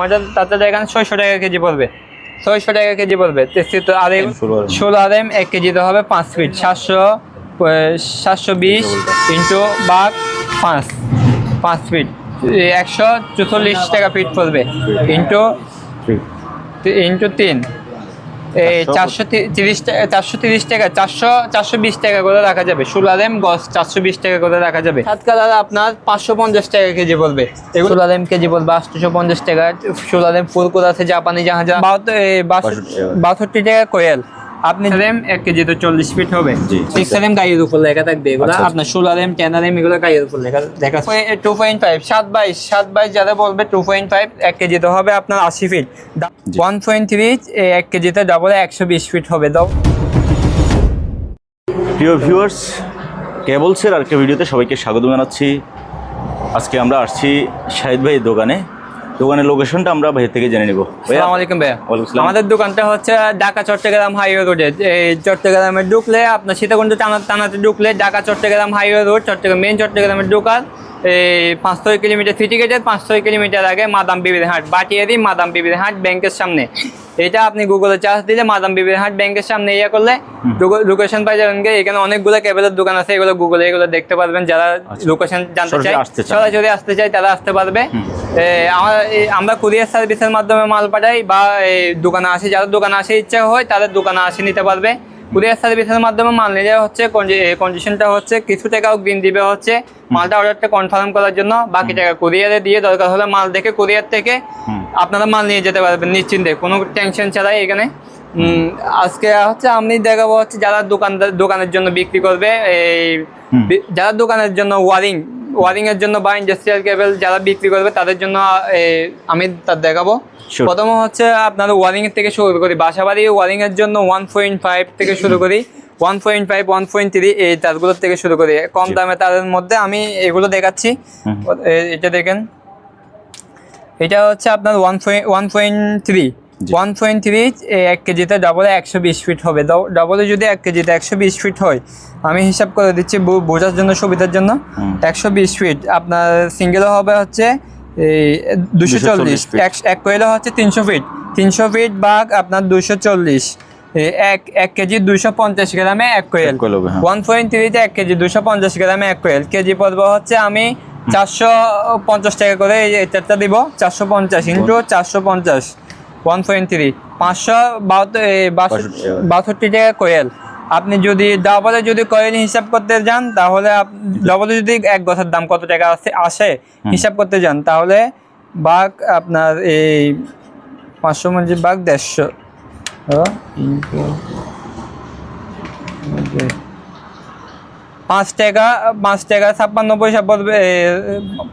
আমাদের তাতে দেখেন ছয়শো টাকা কেজি পড়বে। ছয়শো টাকা কেজি পড়বে। তেত্রিশ আদেম ষোলো আদেম। এম এক কেজিতে হবে পাঁচ ফিট। সাতশো সাতশো বিশ ইন্টু বাঘ পাঁচ পাঁচ ফিট। একশো চুচল্লিশ টাকা ফিট পড়বে। ইন্টু ইন্টু তিন। এই চারশো তিরিশ টাকা চারশো তিরিশ টাকা চারশো চারশো বিশ টাকা করে রাখা যাবে। চারশো বিশ টাকা করে রাখা যাবে। সাত কালার আপনার পাঁচশো পঞ্চাশ টাকা কেজি বলবে কেজি বলবে আটশোশো পঞ্চাশ টাকা আছে জাপানি জাহাজ বাষট্টি টাকা কোয়েল। আপনি রেম এক কেজি তো চল্লিশ ফিট হবে। সিক্স রেম গাড়ির উপর লেখা থাকবে এগুলো। আচ্ছা, আচ্ছা। আপনার ষোলো রেম টেন রেম এগুলো গাড়ির উপর লেখা দেখা টু পয়েন্ট ফাইভ সাত বাইশ সাত বাইশ যারা বলবে টু পয়েন্ট ফাইভ এক কেজিতে হবে আপনার আশি ফিট। ওয়ান পয়েন্ট থ্রি এক কেজিতে ডাবল একশো বিশ ফিট হবে। দাও প্রিয় ভিউয়ার্স কেবলসের আরেকটা ভিডিওতে সবাইকে স্বাগত জানাচ্ছি। আজকে আমরা আসছি শাহিদ ভাইয়ের দোকানে। দোকানের লোকেশনটা আমরা বাইরে থেকে জেনে নেব। ভাইয়া? আসসালামু আলাইকুম ভাইয়া। আমাদের দোকানটা হচ্ছে ঢাকা চট্টগ্রাম হাইওয়ে রোডে। এই চট্টগ্রামে ঢুকলে আপনার সীতাকুণ্ড টানা টানাতে ঢুকলে Dhaka Chattogram highway road Chattogram main চট্টগ্রামের দোকান। পাঁচ ছয় কিলোমিটার সিটি গেটের পাঁচ ছয় কিলোমিটার আগে মাদাম বিবির হাট বাটিয়ারি মাদাম বিবির হাট ব্যাংকের সামনে। এটা আপনি গুগলে চার্জ দিলে মাদাম বিবির হাট ব্যাংকের সামনে ইয়ে করলে লোকেশন পাই যাবেন। এখানে অনেকগুলো কেবলের দোকান আছে এগুলো গুগলে এগুলো দেখতে পারবেন। যারা লোকেশন জানতে সরাসরি চায়। সরাসরি আসতে চায় তারা আসতে পারবে। আমার কুরিয়ার সার্ভিসের মাধ্যমে মাল পাঠাই বা এই দোকানে আসি। যারা দোকানে আসে ইচ্ছা হয় তাদের দোকানে আসে নিতে পারবে। কুরিয়ার সার্ভিসের মাধ্যমে মাল নিয়ে যাওয়া হচ্ছে। কন্ডিশনটা হচ্ছে কিছু টাকা অগ্রিম দিবে হচ্ছে। মালটা অর্ডারটা কনফার্ম করার জন্য বাকি টাকা কুরিয়ারে দিয়ে দরকার হলে মাল দেখে কুরিয়ার থেকে আপনারা মাল নিয়ে যেতে পারবেন নিশ্চিন্তে কোনো টেনশন ছাড়াই এখানে। আজকে হচ্ছে আমি দেখাবো হচ্ছে যারা দোকানদার দোকানের জন্য বিক্রি করবে এই যারা দোকানের জন্য ওয়ারিং ওয়ারিং এর জন্য বা ইন্ডাস্ট্রিয়াল কেবল যারা বিক্রি করবে তাদের জন্য আমি তার দেখাবো। প্রথম হচ্ছে আপনার ওয়ারিং এর থেকে শুরু করি। বাসাবাড়ি ওয়ারিং এর জন্য ওয়ান পয়েন্ট ফাইভ থেকে শুরু করি। One point five one point three এই তারগুলোর থেকে শুরু করি। কম দামে তাদের মধ্যে আমি এগুলো দেখাচ্ছি। এটা দেখেন। এটা হচ্ছে আপনার one point one point three. One point three এক কেজিতে ডাবলে একশো বিশ ফিট হবে। ডাবলে যদি এক কেজিতে একশো বিশ ফিট হয় আমি হিসাব করে দিচ্ছি বোঝার জন্য সুবিধার জন্য একশো বিশ ফিট আপনার সিঙ্গেল হবে হচ্ছে এই দুশো চল্লিশ। এক হচ্ছে তিনশো ফিট তিনশো ফিট বাঘ আপনার দুশো চল্লিশ। এক এক কেজি দুশো পঞ্চাশ গ্রামে এক কোয়েল। ওয়ান পয়েন্ট থ্রিতে এক কেজি দুশো পঞ্চাশ গ্রামে এক কোয়েল। কেজি পড়বে হচ্ছে আমি চারশো পঞ্চাশ টাকা করে এই এটারটা দিব। চারশো পঞ্চাশ ইন্টু চারশো পঞ্চাশ। ওয়ান পয়েন্ট থ্রি পাঁচশো বাহাত্তর বাষট্টি টাকা। কোয়েল। আপনি যদি ডাবলে যদি কয়েল হিসাব করতে যান তাহলে ডাবলে যদি এক বছর দাম কত টাকা আসে আসে হিসাব করতে যান তাহলে বাঘ আপনার এই পাঁচশো মঞ্জি বাঘ দেড়শো। পাঁচ টাকা পাঁচ টাকা ছাপ্পান্ন পয়সা পড়বে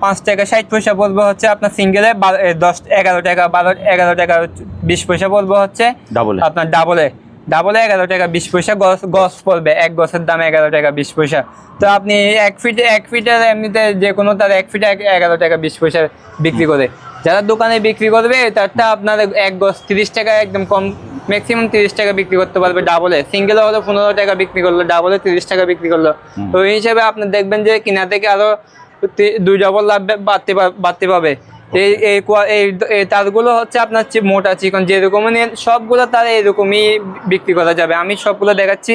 পাঁচ টাকা ষাট পয়সা পড়বে হচ্ছে আপনার সিঙ্গেলে দশ এগারো টাকা বারো এগারো টাকা বিশ পয়সা পড়বে হচ্ছে ডাবলে আপনার ডাবলে ডাবলে এগারো টাকা বিশ পয়সা গছ গছ পড়বে এক গছের দাম এগারো টাকা বিশ পয়সা। তো আপনি এক ফিট এক ফিটের এমনিতে যে কোনো তার এক ফিটে এগারো টাকা বিশ পয়সা বিক্রি করে। যারা দোকানে বিক্রি করবে তারটা আপনার এক গছ তিরিশ টাকা একদম কম ম্যাক্সিমাম তিরিশ টাকা বিক্রি করতে পারবে ডাবলে সিঙ্গেলে হলো পনেরো টাকা বিক্রি করল ডাবলে তিরিশ টাকা বিক্রি করল। তো এই হিসাবে আপনি দেখবেন যে কিনা থেকে আরও তি- দুই ডবল লাভ বাড়তে বাড়তে পাবে। এই এই কোয়া- এই এই তারগুলো হচ্ছে আপনার মোটা চিকন যেরকম সবগুলো তার এরকমই বিক্রি করা যাবে। আমি সবগুলো দেখাচ্ছি।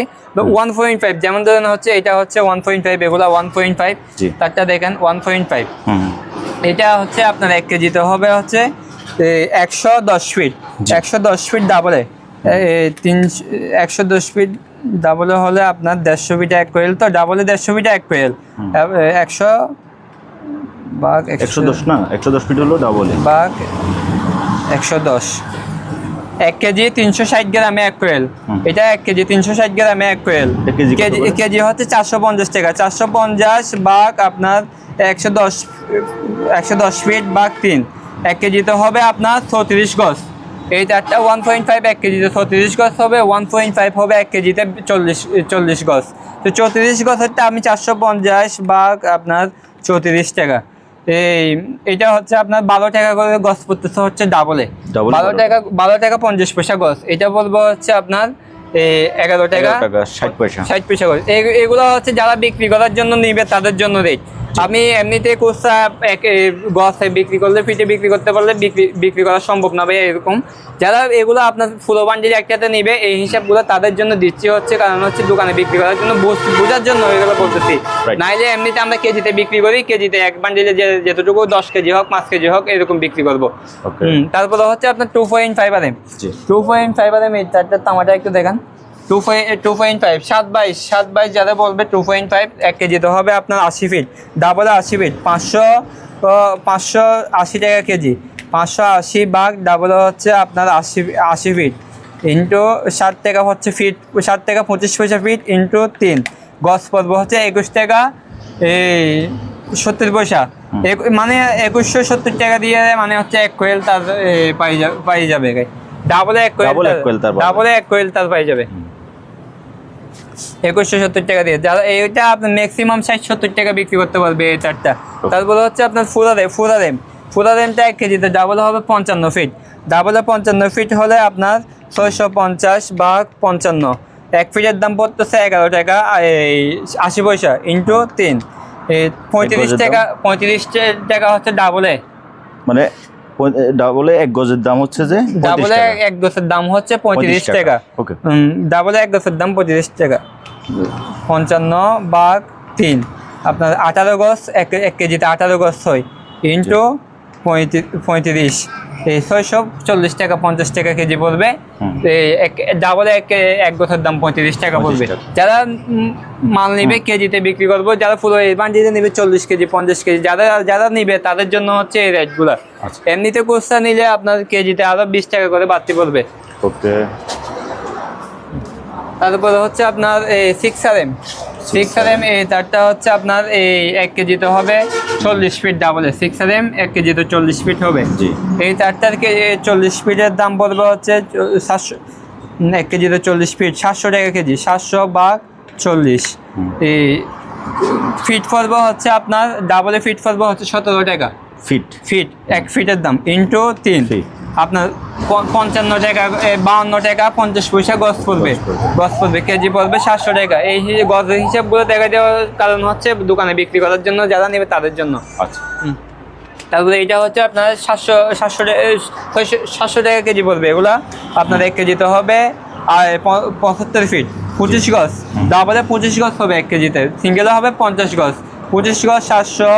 ওয়ান পয়েন্ট ফাইভ যেমন ধরেন হচ্ছে এটা হচ্ছে ওয়ান পয়েন্ট ফাইভ এগুলো ওয়ান পয়েন্ট ফাইভ তারটা দেখেন ওয়ান পয়েন্ট ফাইভ এটা হচ্ছে আপনার এক কেজিতে হবে হচ্ছে একশো দশ ফিট একশো দশ ফিট ডাবলে তিন একশো দশ ফিট ডাবলে হলে আপনার দেড়শো ফিট এক কোয়েল তো ডাবলে দেড়শো ফিট এক কোয়েল একশো বাঘ একশো দশ না একশো দশ ফিট হলো ডাবলে বাঘ একশো দশ। এক কেজি তিনশো ষাট গ্রামে এক কোয়েল এটা এক কেজি তিনশো ষাট গ্রামে এক কোয়েল কেজি কেজি হচ্ছে চারশো পঞ্চাশ টাকা। চারশো পঞ্চাশ বাঘ আপনার একশো দশ একশো দশ ফিট বাঘ তিন। এক কেজিতে হবে আপনার ছত্রিশ গজ। এই চারটা ওয়ান পয়েন্ট ফাইভ এক কেজিতে ছত্রিশ গজ হবে ওয়ান পয়েন্ট ফাইভ হবে এক কেজিতে চল্লিশ চল্লিশ গজ। তো চৌত্রিশ গজ হচ্ছে আমি চারশো পঞ্চাশ বাঘ আপনার চৌত্রিশ টাকা। এই এটা হচ্ছে আপনার বারো টাকা করে গজ পড়তেছে হচ্ছে ডাবলে বারো। টাকা বারো টাকা পঞ্চাশ পয়সা গছ এটা বলব হচ্ছে আপনার এগারো টাকা। ষাট পয়সা। ষাট পয়সা গছ এগুলো হচ্ছে যারা বিক্রি করার জন্য নিবে তাদের জন্য রেট আপনি এমনিতে কোর্সা এক গছে বিক্রি করলে ফিটে বিক্রি করতে পারলে বিক্রি বিক্রি করা সম্ভব না ভাই এরকম। যারা এগুলো আপনার ফুলো বান্ডিল একটাতে নিবে এই হিসাবগুলো তাদের জন্য দিচ্ছি হচ্ছে কারণ হচ্ছে দোকানে বিক্রি করার জন্য বোঝার জন্য এগুলো বলতেছি। নাইলে এমনিতে আমরা কেজিতে বিক্রি করি কেজিতে এক বান্ডিলে যে যেতটুকু দশ কেজি হোক পাঁচ কেজি হোক এরকম বিক্রি করব। তারপরে হচ্ছে আপনার two point five R M two point five R M এই চারটার তামাটা একটু দেখান। টু টু পয়েন্ট ফাইভ সাত বাইশ সাত বাইশ যারা বলবে টু পয়েন্ট ফাইভ এক কেজিতে হবে আপনার আশি ফিট ডাবল আশি ফিট পাঁচশো পাঁচশো আশি টাকা কেজি পাঁচশো আশি ভাগ ডাবল হচ্ছে আপনার আশি আশি ফিট ইন্টু ষাট টাকা হচ্ছে ফিট ষাট টাকা পঁচিশ পয়সা ফিট ইন্টু তিন গছ পর্ব হচ্ছে একুশ টাকা এই সত্তর পয়সা মানে একুশশো সত্তর টাকা দিয়ে মানে হচ্ছে এক কোয়েল তার পাই যাবে পাই যাবে ডাবলে এক কোয়েল। ডাবলে এক কোয়েল তার পাই যাবে। একুশশো সত্তর টাকা দিয়ে। যারা এইটা আপনার ম্যাক্সিমাম ষাট সত্তর টাকা বিক্রি করতে পারবে এই চারটা। তারপরে হচ্ছে আপনার ফুরারে ফুরারেম ফুরারেমটা এক কেজিতে ডাবল হবে পঞ্চান্ন ফিট ডাবলে পঞ্চান্ন ফিট হলে আপনার ছয়শো পঞ্চাশ বা পঞ্চান্ন। এক ফিটের দাম পড়তেছে এগারো টাকা এই আশি পয়সা ইন্টু তিন। পঁয়ত্রিশ টাকা পঁয়ত্রিশ টাকা হচ্ছে ডাবলে মানে ডাবলে এক গজের দাম হচ্ছে যে ডাবলে এক গজের দাম হচ্ছে পঁয়ত্রিশ টাকা ওকে ডাবলে এক গজের দাম পঁয়ত্রিশ টাকা। পঞ্চান্ন বাঘ তিন। আপনার আঠারো গছ এক এক কেজিতে আঠারো গছ হয় ইন্টু পঁয়ত্রিশ। এই ছয়শো চল্লিশ টাকা পঞ্চাশ টাকা কেজি পড়বে। ডাবলে এক এক গোছের দাম পঁয়ত্রিশ টাকা পড়বে। যারা মাল নিবে কেজিতে বিক্রি করব যারা পুরো বান্ডিতে নিবে চল্লিশ কেজি পঞ্চাশ কেজি যারা যারা নিবে তাদের জন্য হচ্ছে এই রেটগুলো। আচ্ছা। এমনিতে কোর্সটা নিলে আপনার কেজিতে আরও বিশ টাকা করে বাড়তি পড়বে। ওকে। তারপরে হচ্ছে আপনার এই six R M six R M এই তারটা হচ্ছে আপনার এই এক কেজিতে হবে চল্লিশ ফিট ডাবলে সিক্স আর এম এক কেজিতে চল্লিশ ফিট হবে। এই তারটার চল্লিশ ফিটের দাম পড়বে হচ্ছে সাতশো এক কেজিতে চল্লিশ ফিট সাতশো টাকা কেজি সাতশো বা চল্লিশ। এই ফিট পড়বে হচ্ছে আপনার ডাবলে ফিট পড়বে হচ্ছে সতেরো টাকা। ফিট। ফিট এক ফিটের দাম ইন্টু তিন. আপনার পঞ্চান্ন টাকা বাউন্ন টাকা পঞ্চাশ পয়সা গছ পড়বে। গজ পড়বে। গছ পড়বে কেজি পড়বে সাতশো টাকা। এই গজের হিসাবগুলো দেখা দেওয়ার কারণ হচ্ছে দোকানে বিক্রি করার জন্য যারা নেবে তাদের জন্য। আচ্ছা। তারপরে এটা হচ্ছে আপনার সাতশো সাতশো টাকা সাতশো টাকা কেজি পড়বে এগুলা। আপনার এক কেজিতে হবে আর পঁচাত্তর ফিট পঁচিশ গজ। তারপরে পঁচিশ গজ হবে এক কেজিতে। সিঙ্গেলে হবে পঞ্চাশ গজ। পঁচিশ গজ সাতশো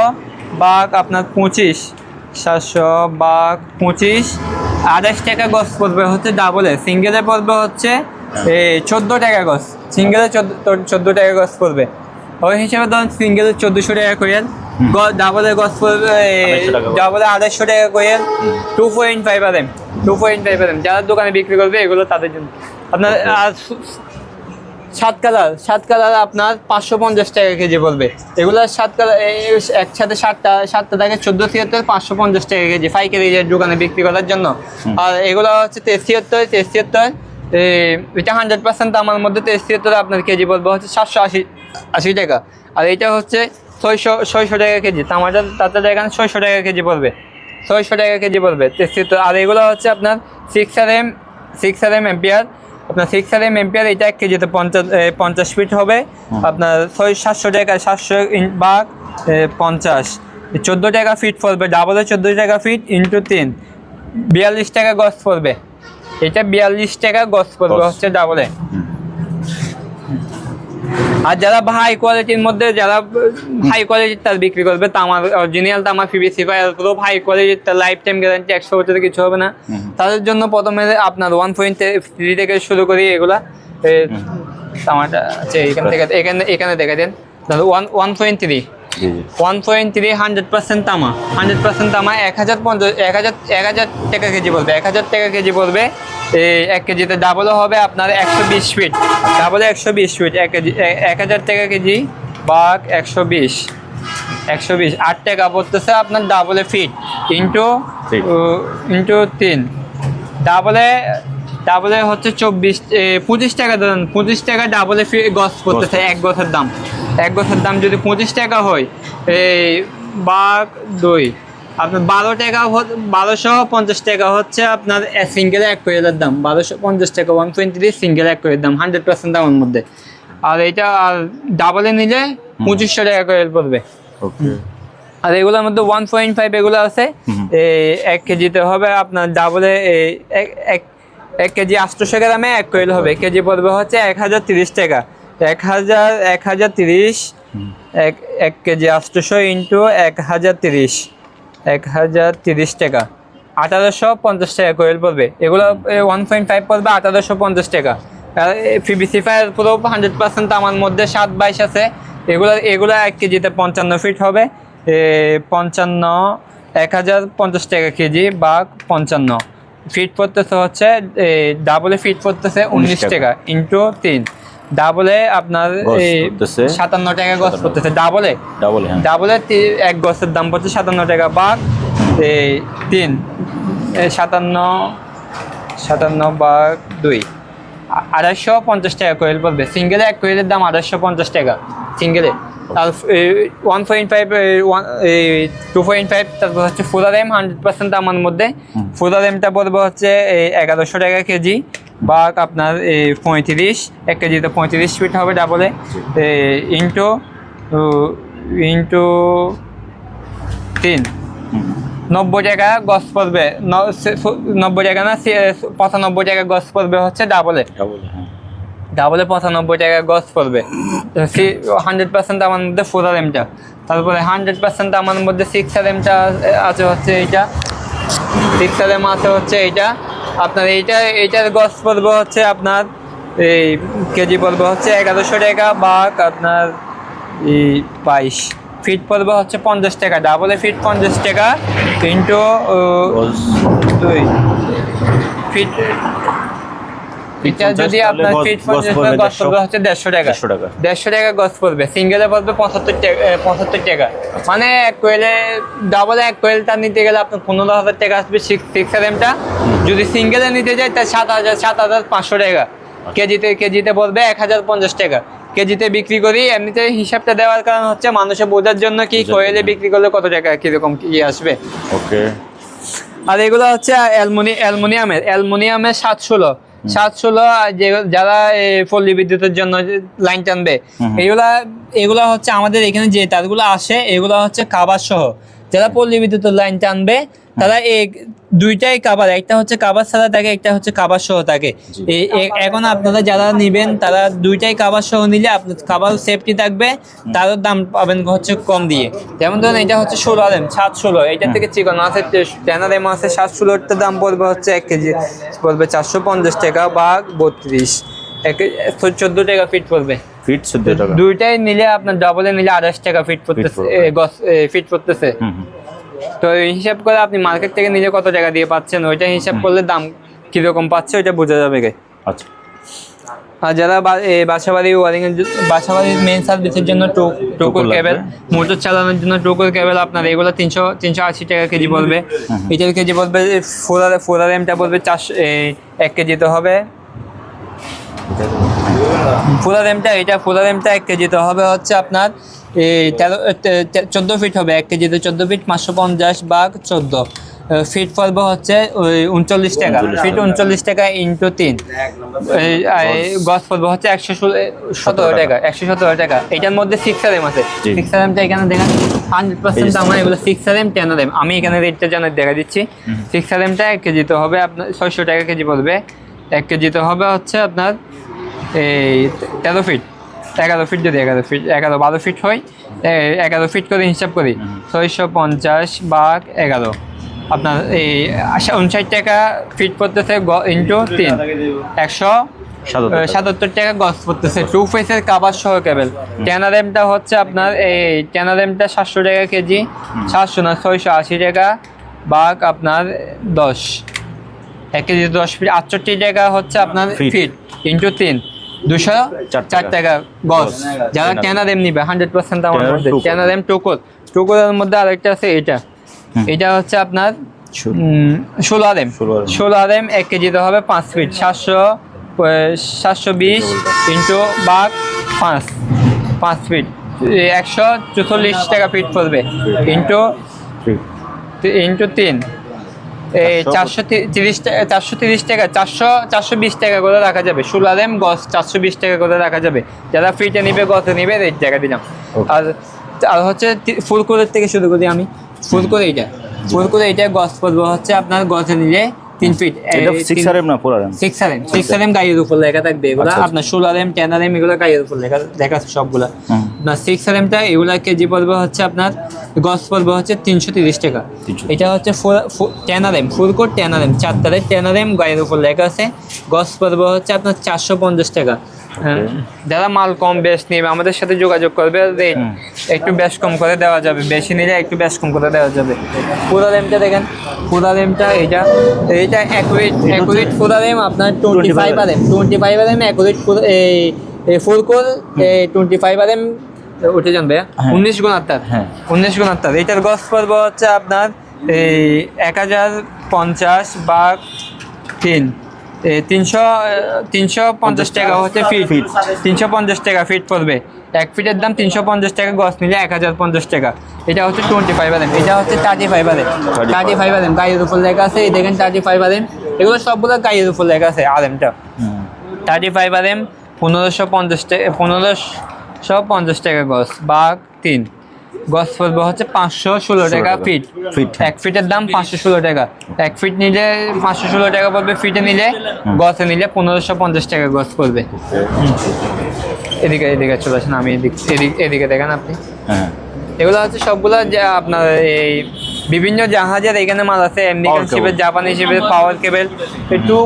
বাঘ আপনার পঁচিশ। সাতশো বাঘ পঁচিশ। আঠাশ টাকা গজ পড়বে হচ্ছে ডাবলে সিঙ্গেলে পড়বে হচ্ছে এই চোদ্দ টাকা গজ। সিঙ্গেলে চোদ্দ টাকা গজ পড়বে। ওই হিসাবে ধরুন সিঙ্গেলে চোদ্দোশো টাকা করে ডাবলে গজ পড়বে ডাবলে আড়াইশো টাকা করে two point five R M two point five R M যারা দোকানে বিক্রি করবে এগুলো তাদের জন্য। আপনার সাত কালার সাত কালার আপনার পাঁচশো পঞ্চাশ টাকা কেজি পড়বে এগুলো সাত কালার একসাথে সাতটা সাতটা থাকে চোদ্দ ছিয়াত্তর পাঁচশো পঞ্চাশ টাকা কেজি পাইকারি রেট দোকানে বিক্রি করার জন্য। আর এগুলো হচ্ছে তেছিয়াত্তর তেছিয়াত্তর এটা হান্ড্রেড পার্সেন্ট আমার মধ্যে তেছিয়াত্তর আপনার কেজি পড়বে হচ্ছে সাতশো আশি আশি টাকা। আর এটা হচ্ছে ছয়শো ছয়শো টাকা কেজি টমাটার তাতে এখানে ছয়শো টাকা কেজি পড়বে ছয়শো টাকা কেজি পড়বে তেছিয়াত্তর আর এগুলো হচ্ছে আপনার six R M six R M ampere আপনার সিক্স আর এম এম্পিয়ার এটা এক কেজিতে পঞ্চাশ পঞ্চাশ ফিট হবে। আপনার ছয় সাতশো টাকা সাতশো ইন- বাঘ পঞ্চাশ। চোদ্দ টাকা ফিট পড়বে ডাবলে চোদ্দ টাকা ফিট ইন্টু তিন বিয়াল্লিশ টাকা গছ পড়বে। এটা বিয়াল্লিশ টাকা গছ পড়বে হচ্ছে ডাবলে আর যারা হাই কোয়ালিটির মধ্যে যারা হাই কোয়ালিটির তার বিক্রি করবে তামার অরিজিনাল তামার পিভিসি ফায়ার প্রুফ হাই কোয়ালিটির তার লাইফ টাইম গ্যারান্টি একশো বছরের কিছু হবে না। তাদের জন্য প্রথমে আপনার ওয়ান পয়েন্ট থ্রি থেকে শুরু করি এগুলা। তামাটা আছে এখান থেকে এখানে এখানে দেখা দেন। One one point three one point three hundred percent তামা। হান্ড্রেড পার্সেন্ট তামা এক হাজার পঞ্চাশ এক হাজার এক হাজার টাকা কেজি পড়বে এক হাজার টাকা কেজি পড়বে এক কেজিতে ডাবলও হবে আপনার একশো বিশ ফিট ডাবলে একশো বিশ ফিট এক কেজি এক হাজার টাকা কেজি বা একশো বিশ একশো বিশ। আট টাকা পড়তেছে আপনার ডাবলে ফিট ইন্টু ইন্টু তিন। ডাবলে ডাবলে হচ্ছে চব্বিশ পঁচিশ টাকা ধরুন পঁচিশ টাকা ডাবলে গছ পড়তেছে এক গছের দাম। এক গছের দাম যদি পঁচিশ টাকা হয় এই বাঘ দই আপনার বারো টাকা বারোশো পঞ্চাশ টাকা হচ্ছে আপনার সিঙ্গেল এক কোয়েলের দাম। বারোশো পঞ্চাশ টাকা ওয়ান টোয়েন্টি সিঙ্গেল এক কোয়েলের দাম হান্ড্রেড পার্সেন্ট দামের মধ্যে। আর এটা আর ডাবলে নিলে পঁচিশশো টাকা কোয়েল পড়বে। আর এগুলোর মধ্যে ওয়ান পয়েন্ট ফাইভ এগুলো আছে এক কেজিতে হবে আপনার ডাবলে এক- এক কেজি আটশোশো গ্রামে এক কোয়েল হবে। কেজি পড়বে হচ্ছে এক হাজার তিরিশ টাকা। এক হাজার এক হাজার তিরিশ, এক এক কেজি আটশোশো ইন্টু এক হাজার তিরিশ। এক হাজার তিরিশ টাকা। আঠারোশো পঞ্চাশ টাকা কোয়েল পড়বে। এগুলো ওয়ান পয়েন্ট ফাইভ পড়বে আঠারোশো পঞ্চাশ টাকা। পিবিসি ফায়ার পুরো হান্ড্রেড পার্সেন্ট আমার মধ্যে সাত বাইশ আছে। এগুলো এগুলো এক কেজিতে পঞ্চান্ন ফিট হবে। পঞ্চান্ন এক হাজার পঞ্চাশ টাকা কেজি বা পঞ্চান্ন। ফিট পড়তেছে হচ্ছে ডাবলে ফিট পড়তেছে উনিশ টাকা। ইন্টু তিন। ডাবলে আপনার সাতান্ন টাকা গছ পড়তেছে। ডাবলে হ্যাঁ। ডাবলে এক গছের দাম পড়ছে সাতান্ন টাকা। এই তিন। সাতান্ন সাতান্ন বাঘ দুই। আড়াইশো পঞ্চাশ টাকা কোয়েল পড়বে। সিঙ্গেলে এক কোয়েলের দাম আড়াইশো পঞ্চাশ টাকা। সিঙ্গেলে আর one point five two point five তারপর হচ্ছে ফোলার এম হান্ড্রেড পার্সেন্ট আমার মধ্যে। এমটা পড়বে হচ্ছে এগারোশো টাকা কেজি। বা আপনার এই পঁয়ত্রিশ এক কেজিতে পঁয়ত্রিশ ফিট হবে ডাবলে ইন্টু ইন্টু তিন। নব্বই টাকা গছ পড়বে। নব্বই টাকা না পঁচানব্বই টাকা গছ পড়বে হচ্ছে ডাবলে ডাবল হ্যাঁ। ডাবলে পঁচানব্বই টাকা গছ পড়বে। হান্ড্রেড পার্সেন্ট আমার মধ্যে ফোর আর এমটা তারপরে হান্ড্রেড পার্সেন্ট আমার মধ্যে সিক্স আর এমটা আছে হচ্ছে এইটা। সিক্স আর এম আছে হচ্ছে এইটা। আপনার এইটা এইটার গছ পড়বে হচ্ছে আপনার এই কেজি পড়বে হচ্ছে এগারোশো টাকা বা আপনার এই বাইশ। ফিট পড়বে হচ্ছে পঞ্চাশ টাকা ডাবলে ফিট পঞ্চাশ টাকা গজ দুই। ফিট এটা যদি আপনার ফিট গজ পড়বে হচ্ছে দেড়শো টাকা। টাকা। দেড়শো টাকা গজ পড়বে সিঙ্গেলে পড়বে পঁচাত্তর টাকা পঁচাত্তর টাকা। মানে এক কোয়েলে ডাবলে এক কোয়েলটা নিতে গেলে আপনার পনেরো হাজার টাকা আসবে সিক্স সিক্স এমটা যদি সিঙ্গেলে নিতে যায় সাত হাজার সাত হাজার পাঁচশো টাকা। কেজিতে কেজিতে পড়বে এক হাজার পঞ্চাশ টাকা। কেজিতে বিক্রি করি এমনিতে হিসাবটা দেওয়ার কারণ হচ্ছে মানুষের বোঝার জন্য কি কোয়েলে বিক্রি করলে কত টাকা কীরকম কি আসবে। ওকে আর এগুলো হচ্ছে অ্যালমোনি অ্যালমোনিয়ামের অ্যালমোনিয়ামের সাত ষোলো। সাত ষোলো যারা পল্লী বিদ্যুতের জন্য লাইন টানবে। এগুলা এগুলা হচ্ছে আমাদের এখানে যে তারগুলো আসে এগুলো হচ্ছে কাবার সহ যারা পল্লী বিদ্যুতের লাইন টানবে তারা দুইটাই কাবার একটা হচ্ছে কাবার ছাড়া থাকে একটা হচ্ছে কাবার সহ থাকে। এখন আপনারা যারা নেবেন তারা দুইটাই কাবার সহ নিলে আপনার কাবার সেফটি থাকবে তারও দাম পাবেন হচ্ছে কম দিয়ে। যেমন ধরুন এটা হচ্ছে ষোলো আর এম সাত ষোলো এটা থেকে চিকন আছে ট্যানার এম আছে সাত ষোলোটার দাম পড়বে হচ্ছে এক কেজি পড়বে চারশো পঞ্চাশ টাকা বা বত্রিশ। এক চোদ্দ টাকা ফিট পড়বে। ফিট চোদ্দ টাকা। দুইটাই নিলে আপনার ডবলে নিলে আঠাশ টাকা ফিট পড়তেছে ফিট পড়তেছে। তো হিসাব করে আপনি মার্কেট থেকে নিজে কত টাকা দিয়ে পাচ্ছেন? ওইটা হিসাব করলে দাম কীরকম পাচ্ছে ওইটা বোঝা যাবে গে। আচ্ছা। আর যারা বাসাবাড়ি ওয়ারিং বাসাবাড়ির মেন সার্ভিসের জন্য টোকর। কেবল মোটর চালানোর জন্য টোকর কেবল আপনার এগুলো তিনশো তিনশো আশি টাকা কেজি পড়বে। এটার কেজি পড়বে ফোরার ফোরার এমটা পড়বে চারশো এক কেজিতে হবে। ফোরার এমটা এটা ফোরার এমটা এক কেজিতে হবে হচ্ছে আপনার তেরো চোদ্দ ফিট হবে এক কেজিতে চোদ্দ ফিট পাঁচশো পঞ্চাশ বাঘ চোদ্দ। ফিট পড়বে হচ্ছে ওই উনচল্লিশ টাকা ফিট উনচল্লিশ টাকা। ইন্টু তিন। আর পড়বে হচ্ছে একশো সতেরো টাকা একশো সতেরো টাকা। এটার মধ্যে সিক্স আর এম আছে। জি। সিক্স আর এমটা এখানে দেখেন হান্ড্রেড পার্সেন্ট আমার এগুলো six R M ten R M আমি এখানে রেটটা জানার দেখা দিচ্ছি। সিক্স আর এমটা এক কেজিতে হবে আপনার ছয়শো টাকা কেজি পড়বে। এক কেজিতে হবে হচ্ছে আপনার এই তেরো ফিট এগারো ফিট যদি এগারো ফিট এগারো বারো ফিট হয় এগারো ফিট করে হিসাব করি। ছয়শো পঞ্চাশ বাঘ এগারো। আপনার এই উনষাট টাকা ফিট পড়তেছে ইন্টু তিন। একশো সাতাত্তর টাকা। গজ পড়তেছে। টু ফেসের কাবার সহ কেবল। টেনারেমটা হচ্ছে আপনার এই টেনারেমটা সাতশো টাকা কেজি। সাতশো না ছয়শো আশি টাকা। বাঘ আপনার দশ। এক কেজি দশ ফিট। আটষট্টি টাকা হচ্ছে আপনার ফিট। ইন্টু তিন। দুশো চার টাকা। গজ। যারা Tenar- টেনারেম নিবে হান্ড্রেড পার্সেন্ট আমার মধ্যে টুকর। টেনারেম টুকর টুকরের মধ্যে আরেকটা আছে এটা। এটা হচ্ছে আপনার ষোলো। 16 RM ষোলো আরেম এক কেজিতে হবে পাঁচ ফিট সাতশো সাতশো বিশ ইন্টু বাঘ পাঁচ। পাঁচ ফিট একশো চুচল্লিশ টাকা ফিট পড়বে। ইন্টু ইন্টু তিন। এই চারশো- চারশো তিরিশ চারশো তিরিশ টাকা চারশো চারশো বিশ টাকা করে রাখা যাবে। ষোলো আরেম গজ চারশো বিশ টাকা করে রাখা যাবে। যারা নিবে নিবে রেট টাকা দিলাম। আর আর হচ্ছে ফুলকোরের থেকে শুরু করি আমি। ফুলকোর এইটা। ফুলকোর এইটা গছ পড়বে হচ্ছে আপনার গছে নিলে তিন ফিট সিক্স আর এম না four R M six R M six R M গাড়ির উপর লেখা থাকবে এগুলো। আচ্ছা, আচ্ছা। আপনার ষোলো R M ten R M এগুলো গাড়ির উপর লেখা দেখা আছে সবগুলা। আপনার সিক্স আর এমটা এগুলো কেজি পড়বে হচ্ছে আপনার গছ পড়বে হচ্ছে তিনশো তিরিশ টাকা। এটা হচ্ছে ten R M full coat ten R M চারটারে ten R M গায়ের উপর লেখা আছে। গছ পড়বে হচ্ছে আপনার চারশো পঞ্চাশ টাকা। হ্যাঁ, যারা মাল কম বেশ নেবে আমাদের সাথে যোগাযোগ করবে রেট একটু বেশ কম করে দেওয়া যাবে বেশি নিলে একটু বেশ কম করে দেওয়া যাবে। পুরা রেমটা দেখেন পুরা রেমটা এটা এইটা অ্যাকুরেট অ্যাকুরেট পুরা রেম আপনার twenty five R M twenty five R M accurate এই full coil twenty five R M উঠে যান ভাইয়া? হ্যাঁ। উনিশ গুণ আটটার হ্যাঁ। উনিশ গুণ আটটার এইটার গছ পর্ব হচ্ছে আপনার এই এক হাজার পঞ্চাশ বা তিন। তিনশো তিনশো পঞ্চাশ টাকা হচ্ছে ফিট Feet। তিনশো পঞ্চাশ টাকা ফিট পড়বে। এক ফিটের দাম তিনশো পঞ্চাশ টাকা গছ নিলে এক হাজার পঞ্চাশ টাকা। এটা হচ্ছে টোয়েন্টি ফাইভ আর এটা হচ্ছে thirty five R thirty five R M গাড়ির উপর লেখা আছে এই দেখেন থার্টি ফাইভ আর এগুলো সবগুলো গাড়ির উপর লেখা আছে আর এমটা থার্টি ফাইভ আর এম পনেরোশো পঞ্চাশ টাকা পনেরোশো পঞ্চাশ টাকা গছ বা তিন। গছ পড়বে হচ্ছে পাঁচশো ষোলো টাকা ফিট। ফিট। এক ফিটের দাম পাঁচশো ষোলো টাকা। এক ফিট নিলে পাঁচশো ষোলো টাকা পড়বে ফিটে নিলে গছে নিলে পনেরোশো পঞ্চাশ টাকা গছ পড়বে। এদিকে এদিকে চলে আসেন আমি এদিক এদিক- এদিকে দেখেন আপনি। হ্যাঁ। এগুলো হচ্ছে সবগুলো যে আপনার এই বিভিন্ন জাহাজের এখানে মাল আছে আমেরিকান শিপের জাপানি শিপের পাওয়ার কেবল টু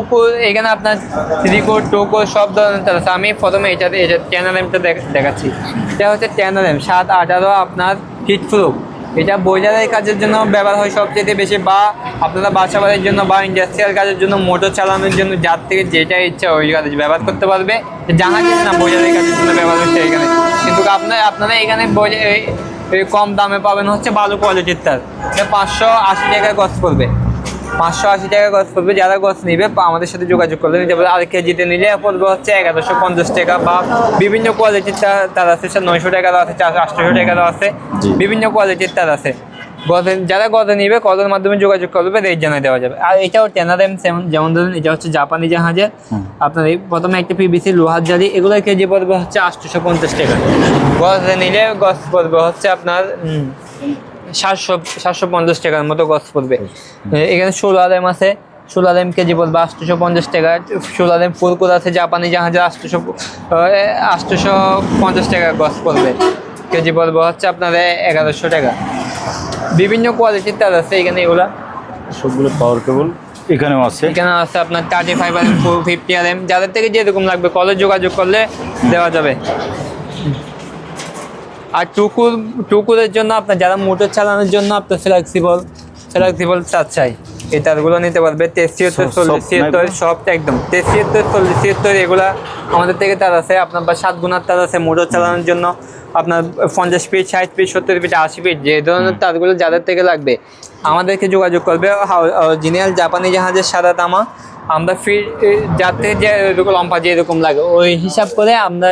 এখানে আপনার থ্রি কোর টু কোর সব ধরনের তার আছে। আমি প্রথমে এটাতে এটা টেনার এমটা দেখাচ্ছি। এটা হচ্ছে টেনার এম সাত আঠারো আপনার হিট প্রুফ এটা বোঝারের কাজের জন্য ব্যবহার হয় সবচেয়ে বেশি বা আপনারা বাসা বাড়ির জন্য বা ইন্ডাস্ট্রিয়াল কাজের জন্য মোটর চালানোর জন্য যার থেকে যেটা ইচ্ছা ওই কাজে ব্যবহার করতে পারবে। জানা জাহাজের না বোঝারের কাজের জন্য ব্যবহার হচ্ছে এখানে। কিন্তু আপনার আপনারা এখানে কম দামে পাবেন হচ্ছে ভালো কোয়ালিটির তার। পাঁচশো আশি টাকা গছ পড়বে পাঁচশো আশি টাকা গছ পড়বে যারা গছ নিবে আমাদের সাথে যোগাযোগ করলে নিতে পারবে। আর কেজিতে নিলে পড়বে হচ্ছে এগারোশো পঞ্চাশ টাকা বা বিভিন্ন কোয়ালিটির তার তার আছে। সে নয়শো টাকারও আছে চারশো আটশোশো টাকারও আছে। বিভিন্ন কোয়ালিটির তার আছে। যারা গজে নিবে গজের মাধ্যমে যোগাযোগ করবে রেট জানাই দেওয়া যাবে। আর এটাও টেনারেম যেমন যেমন ধরুন এটা হচ্ছে জাপানি জাহাজের হুম। আপনার এই প্রথমে একটা পিবিসি লোহার জালি এগুলো কেজি পড়বে হচ্ছে আটশোশো পঞ্চাশ টাকা। গজে নিলে গজ পড়বে হচ্ছে আপনার সাতশো সাতশো পঞ্চাশ টাকার মতো গছ পড়বে। এখানে ষোলো আলেম আছে। ষোলো আলেম কেজি পড়বে আটশোশো পঞ্চাশ টাকা। ষোলো আলেম ফুলকুল আছে জাপানি জাহাজে আটশোশো আটশোশো পঞ্চাশ টাকা গছ পড়বে। কেজি পড়বে হচ্ছে আপনার এগারোশো টাকা। বিভিন্ন কোয়ালিটির তার আছে এখানে এগুলা। সবগুলো পাওয়ার কেবল এখানেও আছে। এখানে আছে আপনার thirty five R M four fifty R M যাদের থেকে যেরকম লাগবে কলে যোগাযোগ করলে দেওয়া যাবে। আর টুকুর টুকুরের জন্য আপনার যারা মোটর চালানোর জন্য আপনার ফ্লেক্সিবল ফ্লেক্সিবল চার চাই এই তারগুলো নিতে পারবে। সব- চল্লিশ সব ছিয়াত্তর সবটা একদম। তেছিয়াত্তর চল্লিশ ছিয়াত্তর এগুলা আমাদের থেকে তার আছে। আপনার বা সাত গুণার তার আছে মোটর চালানোর জন্য। আপনার পঞ্চাশ ফিট ষাট ফিট সত্তর ফিট আশি ফিট যে ধরনের তারগুলো যাদের থেকে লাগবে আমাদেরকে যোগাযোগ করবে। অরিজিনাল জাপানি জাহাজের সাদা তামা। আমরা যার থেকে যে এরকম লম্বা যে এরকম লাগে ওই হিসাব করে আমরা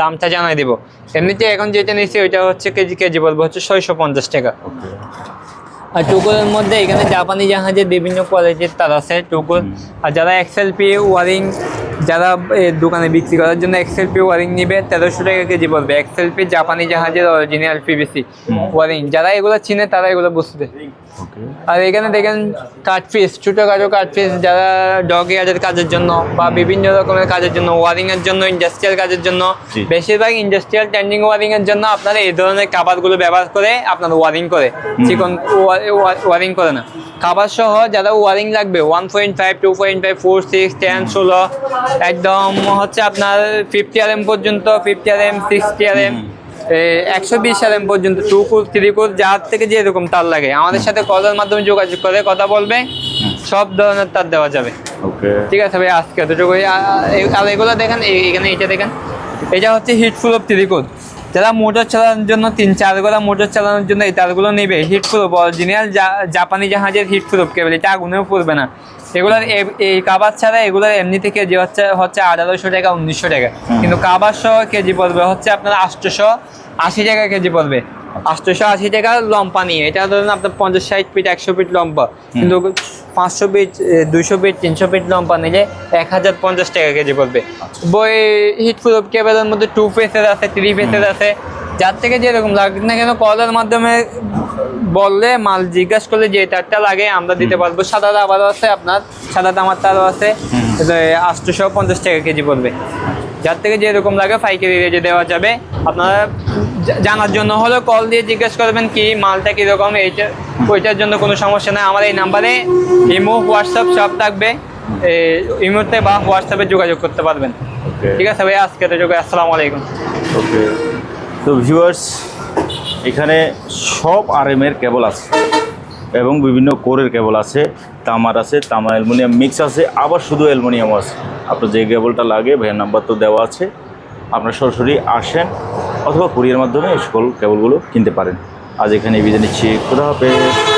দামটা জানাই দেবো। এমনিতে এখন যেটা নিচ্ছি ওইটা হচ্ছে কেজি কেজি বলব হচ্ছে ছয়শো পঞ্চাশ টাকা। আর টুকুরের মধ্যে এখানে জাপানি জাহাজের বিভিন্ন কোয়ালিটির তার আছে টুকুর। আর যারা এক্সেল পি ওয়ারিং যারা দোকানে বিক্রি করার জন্য এক্সেল পি ওয়ারিং নিবে তেরোশো টাকা কেজি পড়বে এক্সেল পি জাপানি জাহাজের অরিজিনাল পিবিসি ওয়ারিং যারা এগুলো চিনে তারা এগুলো ওকে আর এখানে দেখেন কাঠ কাঠপিস ছোটোখাটো কাঠপিস যারা ডগ ইয়ার্ডের কাজের জন্য বা বিভিন্ন রকমের কাজের জন্য ওয়ারিং এর জন্য ইন্ডাস্ট্রিয়াল কাজের জন্য বেশিরভাগ ইন্ডাস্ট্রিয়াল টেন্ডিং ওয়ারিং এর জন্য আপনারা এই ধরনের কাবারগুলো ব্যবহার করে আপনার ওয়ারিং করে। চিকন ওয়ারিং করে না। খাবার সহ যারা ওয়ারিং লাগবে one point five two point five four six ten ষোলো একদম হচ্ছে আপনার ফিফটি আর এম পর্যন্ত fifty R M sixty R M একশো বিশ আর এম পর্যন্ত টু কুট থ্রি কুল যার থেকে যেরকম তার লাগে। আমাদের সাথে কলের মাধ্যমে যোগাযোগ করে কথা বলবে সব ধরনের তার দেওয়া যাবে। ঠিক আছে ভাই আজকে এতটুকু আর এগুলো দেখেন এখানে এটা দেখেন। এটা হচ্ছে হিটফুল অফ থ্রি ত্রিকোণ যারা মোটর চালানোর জন্য তিন চার গোলা মোটর চালানোর জন্য এই তারগুলো নেবে হিট প্রুফ অরিজিনাল জাপানি জাহাজের হিট প্রুফ কেবল এটা আগুনেও পড়বে না। এগুলোর এই কাবার ছাড়া এগুলোর এমনি থেকে যে হচ্ছে হচ্ছে আঠারোশো টাকা উনিশশো টাকা। কিন্তু কাবার সহ কেজি পড়বে হচ্ছে আপনার আটশোশো আশি টাকা কেজি পড়বে। আটশোশো আশি টাকা লম্বা নিয়ে। এটা ধরুন আপনার পঞ্চাশ ষাট ফিট একশো ফিট লম্বা। কিন্তু পাঁচশো ফিট দুইশো ফিট তিনশো ফিট লম্বা নিলে এক হাজার পঞ্চাশ টাকা কেজি পড়বে। বই হিটপ্রুফ কেবেলের মধ্যে টু ফেসের আছে থ্রি ফেসের আছে। যার থেকে যেরকম লাগুক না কেন কলের মাধ্যমে বললে মাল জিজ্ঞাসা করলে যে তারটা লাগে আমরা দিতে পারব। সাদা আবারও আছে আপনার সাদা তামার তারও আছে। আটশোশো পঞ্চাশ টাকা কেজি পড়বে। যার থেকে যেরকম লাগে পাইকারি রেটে দেওয়া যাবে। আপনারা জানার জন্য হলো কল দিয়ে জিজ্ঞেস করবেন কি মালটা কীরকম এইটা ওইটার জন্য কোনো সমস্যা নেই। আমার এই নাম্বারে ইমো হোয়াটসঅ্যাপ সব থাকবে। ইমোতে বা হোয়াটসঅ্যাপে যোগাযোগ করতে পারবেন। ঠিক আছে ভাই আজকে তো যোগাযোগ আসসালামু আলাইকুম। ওকে। তো ভিউয়ার্স এখানে সব আর এর কেবল আছে এবং বিভিন্ন কোরের কেবল আছে। তামার আছে, তামা অ্যালুমিনিয়াম মিক্স আছে, আবার শুধু অ্যালুমিনিয়াম আছে। আপনার যে কেবলটা লাগে ভ্যান নাম্বার তো দেওয়া আছে। আপনার সরাসরি আসেন অথবা কুরিয়ার মাধ্যমে এই সকল কেবলগুলো কিনতে পারেন। আজ এখানে বিদায় নিচ্ছি। খুদা হাফেজ।